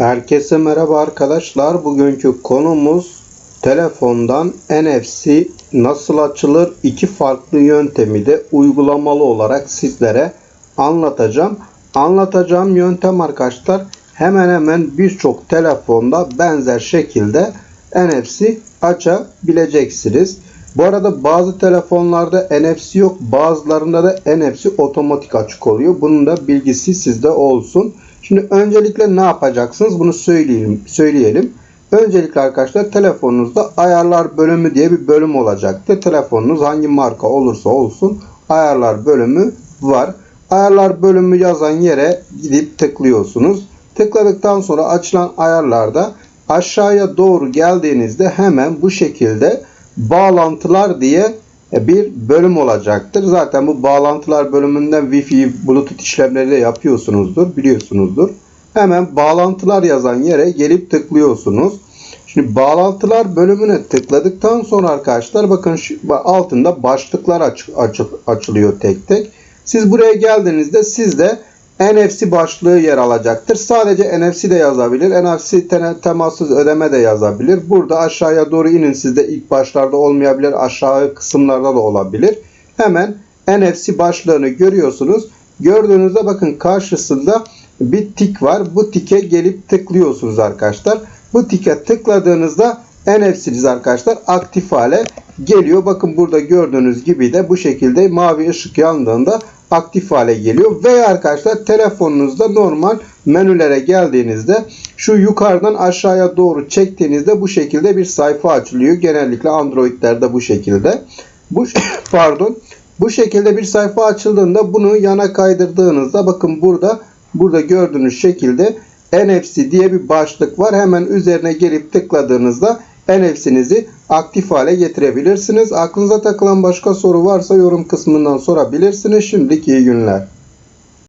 Herkese merhaba arkadaşlar. Bugünkü konumuz telefondan NFC nasıl açılır? İki farklı yöntemi de uygulamalı olarak sizlere anlatacağım. Anlatacağım yöntem arkadaşlar hemen hemen birçok telefonda benzer şekilde NFC açabileceksiniz. Bu arada bazı telefonlarda NFC yok, bazılarında da NFC otomatik açık oluyor. Bunun da bilgisi sizde olsun. Şimdi öncelikle ne yapacaksınız? Bunu söyleyelim. söyleyelim. Öncelikle arkadaşlar telefonunuzda ayarlar bölümü diye bir bölüm olacaktır. Telefonunuz hangi marka olursa olsun ayarlar bölümü var. Ayarlar bölümü yazan yere gidip tıklıyorsunuz. Tıkladıktan sonra açılan ayarlarda aşağıya doğru geldiğinizde hemen bu şekilde bağlantılar diye bir bölüm olacaktır. Zaten bu bağlantılar bölümünden Wi-Fi, Bluetooth işlemleri de yapıyorsunuzdur, biliyorsunuzdur. Hemen bağlantılar yazan yere gelip tıklıyorsunuz. Şimdi bağlantılar bölümüne tıkladıktan sonra arkadaşlar bakın altında başlıklar aç, aç, açılıyor tek tek. Siz buraya geldiğinizde sizde NFC başlığı yer alacaktır. Sadece NFC de yazabilir. NFC temassız ödeme de yazabilir. Burada aşağıya doğru inin. Sizde ilk başlarda olmayabilir. Aşağı kısımlarda da olabilir. Hemen NFC başlığını görüyorsunuz. Gördüğünüzde bakın karşısında bir tik var. Bu tike gelip tıklıyorsunuz arkadaşlar. Bu tike tıkladığınızda NFC'niz arkadaşlar aktif hale geliyor. Bakın burada gördüğünüz gibi de bu şekilde mavi ışık yandığında aktif hale geliyor. Veya arkadaşlar telefonunuzda normal menülere geldiğinizde şu yukarıdan aşağıya doğru çektiğinizde bu şekilde bir sayfa açılıyor. Genellikle Android'lerde bu şekilde. Bu pardon. Bu şekilde bir sayfa açıldığında bunu yana kaydırdığınızda bakın burada burada gördüğünüz şekilde NFC diye bir başlık var. Hemen üzerine gelip tıkladığınızda NFC'nizi aktif hale getirebilirsiniz. Aklınıza takılan başka soru varsa yorum kısmından sorabilirsiniz. Şimdiki iyi günler.